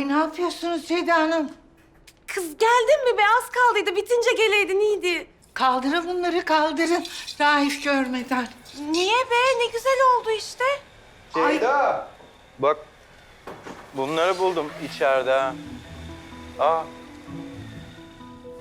Ay ne yapıyorsunuz Ceyda Hanım? Kız geldin mi be? Az kaldıydı. Bitince geleydin iyiydi. Kaldırın bunları kaldırın. Raif görmeden. Niye be? Ne güzel oldu işte. Ceyda. Bak bunları buldum içeride. ha. Aa.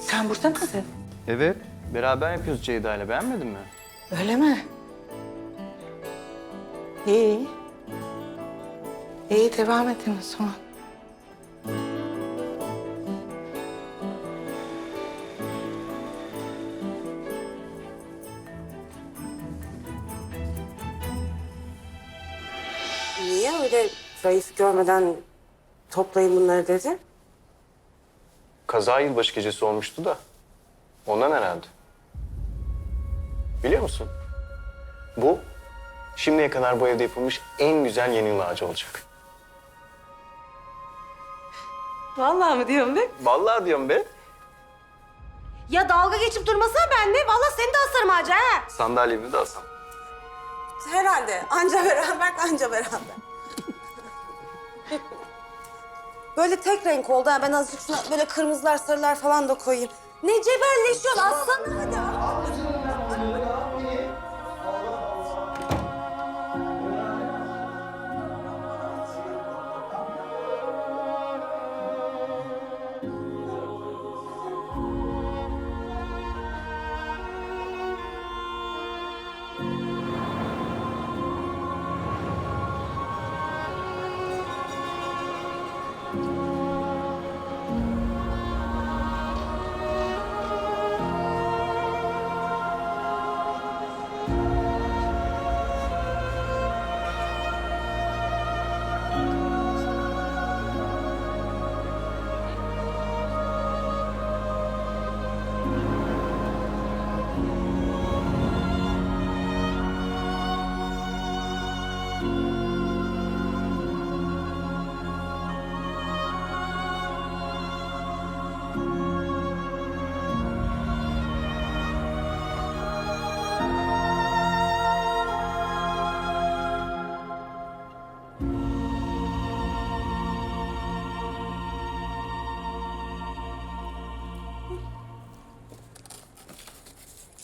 Sen burada mısın? Evet. Beraber yapıyoruz Ceyda ile. Beğenmedin mi? Öyle mi? İyi. İyi devam edin o zaman. Raif görmeden toplayın bunları dedi? Kaza yılbaşı gecesi olmuştu da. Ondan herhalde. Biliyor musun? Bu şimdiye kadar bu evde yapılmış en güzel yeni yıl ağacı olacak. Vallahi mı diyorum be? Vallahi diyorum be. Ya dalga geçip durmasana benimle. Vallahi seni de asarım ağaca ha. Sandalyemi de alsam. Herhalde. Anca beraber, anca beraber. Böyle tek renk oldu. ha. Ben azıcık şuna böyle kırmızılar, sarılar falan da koyayım. Ne cebelleşiyorsun? Atsana hadi.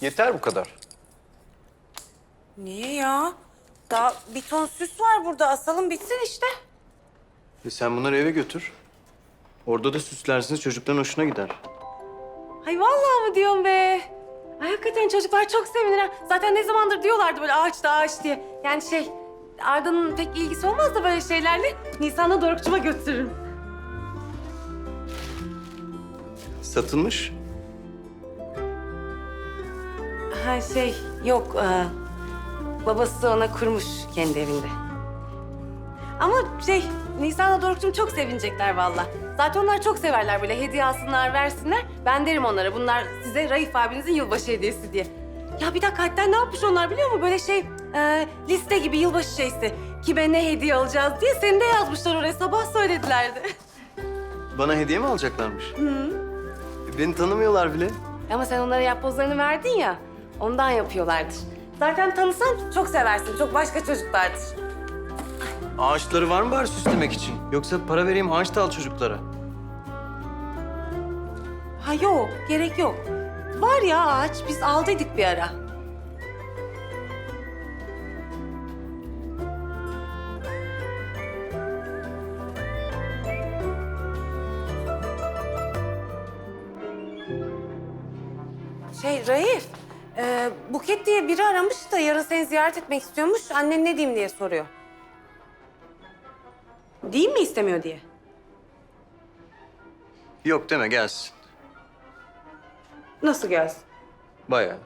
Yeter bu kadar. Niye ya? Daha bir ton süs var burada. Asalım bitsin işte. E sen bunları eve götür. Orada da süslersiniz çocukların hoşuna gider. Ay vallahi mı diyorum be? Ay hakikaten çocuklar çok sevinir ha. Zaten ne zamandır diyorlardı böyle ağaçta ağaç diye. Yani şey Arda'nın pek ilgisi olmaz da böyle şeylerle. Nisan'da Dorukçuma götürürüm. Satılmış. Ha şey yok. e, babası ona kurmuş kendi evinde. Ama şey Nisan'la Doruk'cum çok sevinecekler vallahi. Zaten onlar çok severler böyle hediye alsınlar versinler. Ben derim onlara bunlar size Raif abinizin yılbaşı hediyesi diye. Ya bir dakika hatta ne yapmış onlar biliyor musun? Böyle şey e, liste gibi yılbaşı şeysi. Kime ne hediye alacağız diye seni de yazmışlar oraya sabah söyledilerdi. Bana hediye mi alacaklarmış? Hı. Beni tanımıyorlar bile. Ama sen onlara yapbozlarını verdin ya ondan yapıyorlardır. Zaten tanısan çok seversin. Çok başka çocuklardır. Ağaçları var mı bari süslemek için? Yoksa para vereyim ağaç da al çocuklara. Ha yok, gerek yok. Var ya ağaç, biz aldıydık bir ara. Buket diye biri aramış da yarın seni ziyaret etmek istiyormuş. Annen ne diyeyim diye soruyor. Diyeyim mi istemiyor diye? Yok deme gelsin. Nasıl gelsin? Bayağı.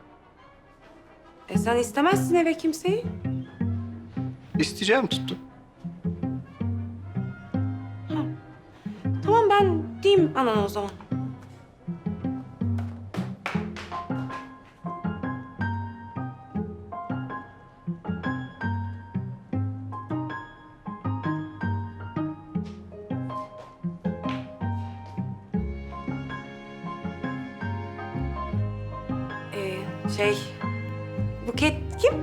E sen istemezsin eve kimseyi. İsteyeceğim tuttu. Tamam ben diyeyim anana o zaman. Şey, Buket kim?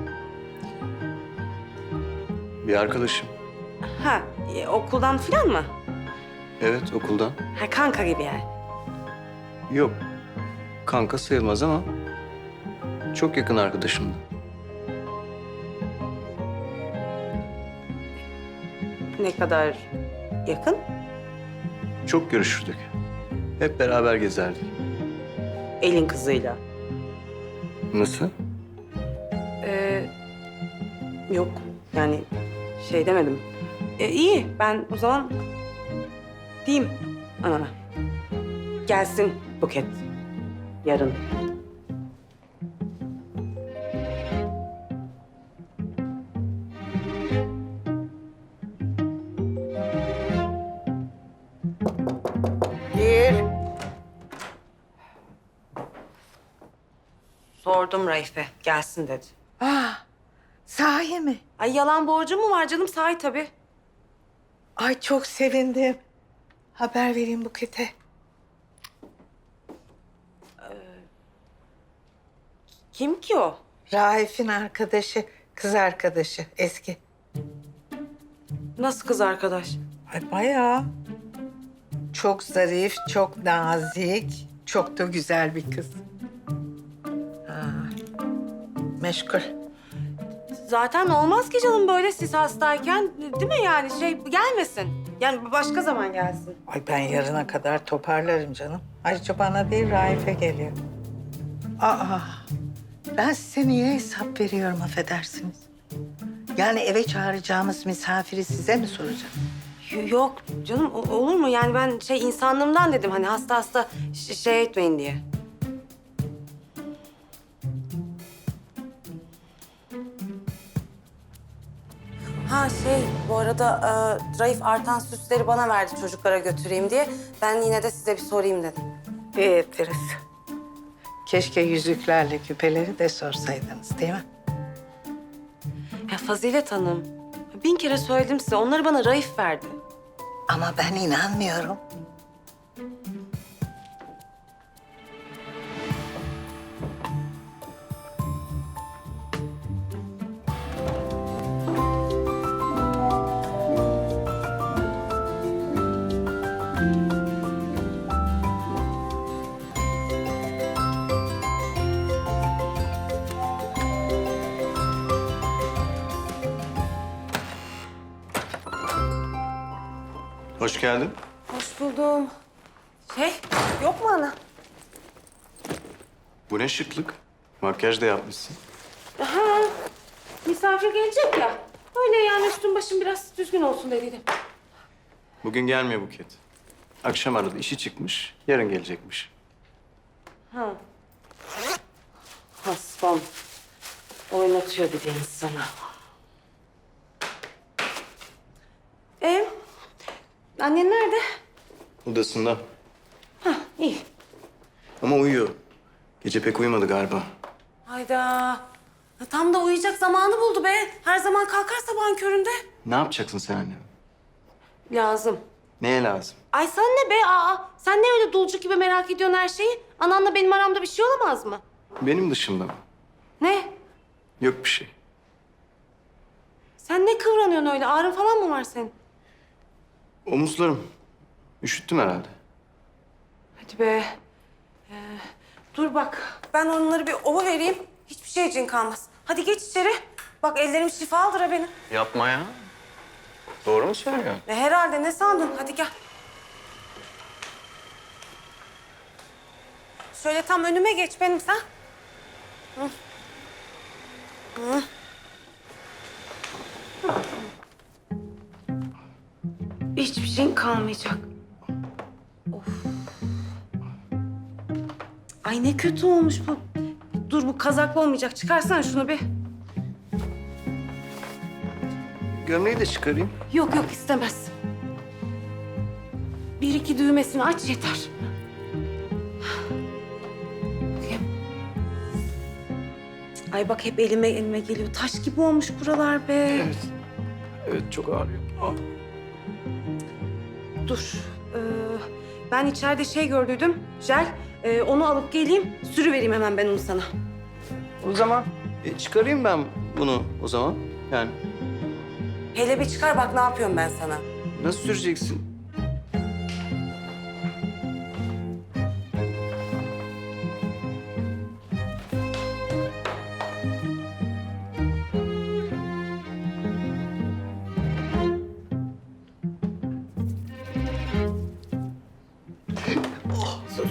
Bir arkadaşım. Ha, e, okuldan filan mı? Evet okuldan. Ha kanka gibi yani. Yok. Kanka sayılmaz ama çok yakın arkadaşımdı. Ne kadar yakın? Çok görüşürdük. Hep beraber gezerdik. Elin kızıyla. Nasıl? Ee, yok yani şey demedim. Ee, iyi ben o zaman diyeyim anana. Gelsin Buket yarın. Sordum Raife gelsin dedi. Ah, sahi mi? Ay yalan borcum mu var canım sahi tabii. Ay çok sevindim. Haber vereyim Buket'e. Kim ki o? Raif'in arkadaşı, kız arkadaşı eski. Nasıl kız arkadaş? Ay bayağı. Çok zarif, çok nazik, çok da güzel bir kız. Meşgul. Zaten olmaz ki canım böyle siz hastayken değil mi yani şey gelmesin. Yani başka zaman gelsin. Ay ben yarına kadar toparlarım canım. Ayrıca bana değil Raif'e geliyor. Aa, ben size niye hesap veriyorum affedersiniz? Yani eve çağıracağımız misafiri size mi soracağım? Yok canım o- olur mu? Yani ben şey insanlığımdan dedim hani hasta hasta ş- şey etmeyin diye. Ha şey bu arada e, Raif artan süsleri bana verdi çocuklara götüreyim diye. Ben yine de size bir sorayım dedim. İyi ettiniz. Keşke yüzüklerle küpeleri de sorsaydınız değil mi? Ya Fazilet Hanım bin kere söyledim size onları bana Raif verdi. Ama ben inanmıyorum. Geldin. Hoş buldum. Şey yok mu ana? Bu ne şıklık. Makyaj da yapmışsın. Ha, misafir gelecek ya. Öyle yani üstüm başım biraz düzgün olsun dediydim. Bugün gelmiyor Buket. Akşam aradı. işi çıkmış. Yarın gelecekmiş. Ha. Hasbam. Oynatıyor bir de insana. Ee, annen nerede? Odasında. Ha, iyi. Ama uyuyor. Gece pek uyumadı galiba. Hayda. Ya tam da uyuyacak zamanı buldu be. Her zaman kalkar sabahın köründe. Ne yapacaksın sen annem? Lazım. Neye lazım? Ay sen ne be? Aa, sen ne öyle dulcuk gibi merak ediyorsun her şeyi? Ananla benim aramda bir şey olamaz mı? Benim dışımda mı? Ne? Yok bir şey. Sen ne kıvranıyorsun öyle? Ağrın falan mı var senin? Omuzlarım. Üşüttüm herhalde. Hadi be. Ee, dur bak. Ben onları bir ova vereyim. Hiçbir şey için kalmaz. Hadi geç içeri. Bak ellerim şifalıdır ha benim. Yapma ya. Doğru mu söylüyorsun? E, herhalde ne sandın? Hadi gel. Şöyle tam önüme geç benim sen. Hı. Hı. Hiçbir şeyin kalmayacak. Of. Ay ne kötü olmuş bu. Dur bu kazaklı olmayacak. Çıkarsana şunu bir. Gömleği de çıkarayım. Yok yok istemez. Bir iki düğmesini aç yeter. Bakayım. Ay bak hep elime elime geliyor. Taş gibi olmuş buralar be. Evet. Evet çok ağrıyor. Ah. Dur. Ee, ben içeride şey gördüydüm. Jel. Ee, onu alıp geleyim. Sürüvereyim hemen ben onu sana. O zaman e, çıkarayım ben bunu o zaman. Yani Hele bir çıkar bak ne yapıyorum ben sana. nasıl süreceksin?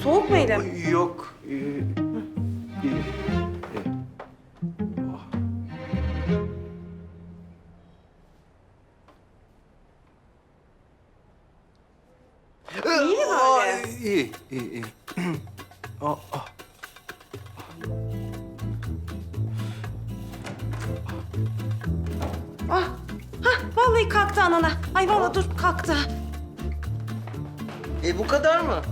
Soğuk mu elim? Yok. ee, iyi. İyi mi böyle? İyi, iyi, iyi. Aa, ah. Ah, hah, vallahi kalktı anana. Ay vallahi dur kalktı. E bu kadar mı?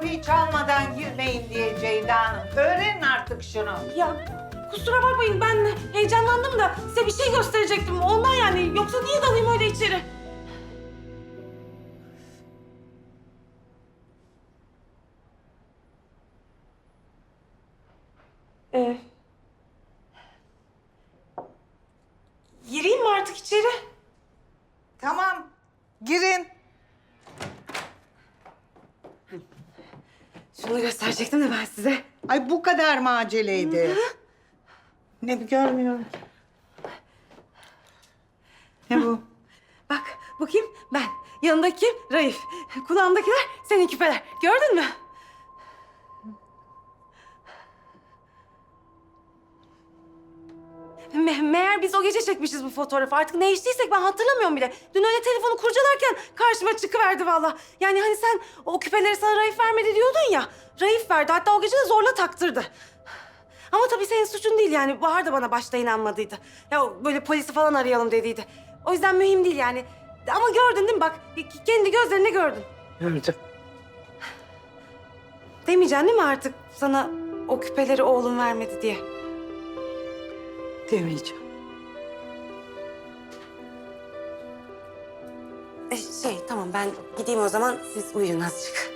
Kapıyı çalmadan girmeyin diye Ceyda Hanım. Öğrenin artık şunu. Ya kusura bakmayın ben heyecanlandım da size bir şey gösterecektim. Ondan yani yoksa niye dalayım öyle içeri? Ee, gireyim mi artık içeri? Tamam, girin. Şunu gösterecektim de ben size. Ay bu kadar mı aceleydi? Ne görmüyorum. Ne bu? Bak bakayım ben. Yanındaki kim? Raif. Kulağımdakiler senin küpeler. Gördün mü? Me- meğer biz o gece çekmişiz bu fotoğrafı. Artık ne içtiysek ben hatırlamıyorum bile. Dün öyle telefonu kurcalarken karşıma çıkıverdi valla. Yani hani sen o küpeleri sana Raif vermedi diyordun ya. Raif verdi. Hatta o gece de zorla taktırdı. Ama tabii senin suçun değil yani. Bahar da bana başta inanmadıydı. Ya böyle polisi falan arayalım dediydi. O yüzden mühim değil yani. Ama gördün değil mi bak? Kendi gözlerinde gördün. Gördüm. Demeyeceksin değil mi artık sana o küpeleri oğlum vermedi diye? Demeyeceğim. E, şey tamam ben gideyim o zaman siz uyuyun azıcık.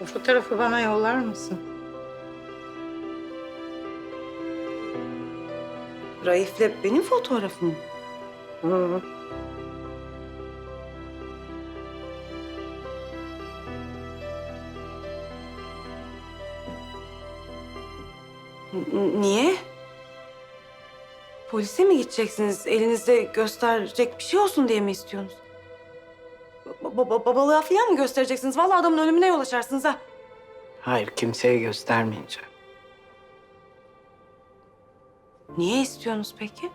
Bu fotoğrafı bana yollar mısın? Raif'le benim fotoğrafım. Hı. N- niye? Polise mi gideceksiniz? Elinizde gösterecek bir şey olsun diye mi istiyorsunuz? Ba- ba- babalığa falan mı göstereceksiniz? Vallahi adamın ölümüne yol açarsınız ha. Hayır, kimseye göstermeyeceğim. Niye istiyorsunuz peki?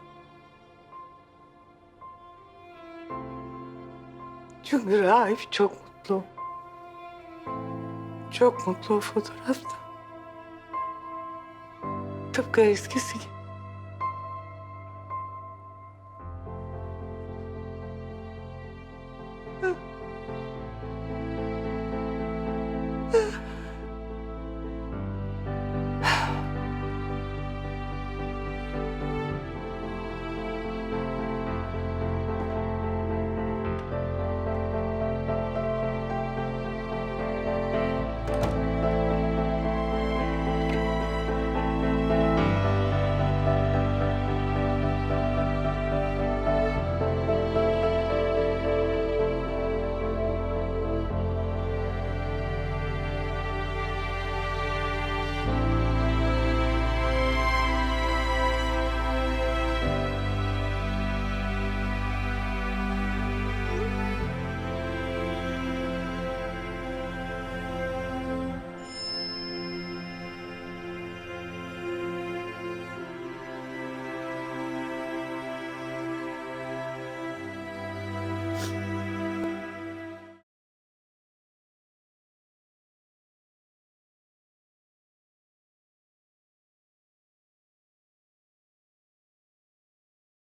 Çünkü Raif çok mutlu. Çok mutlu o fotoğrafta. Tıpkı eskisi gibi.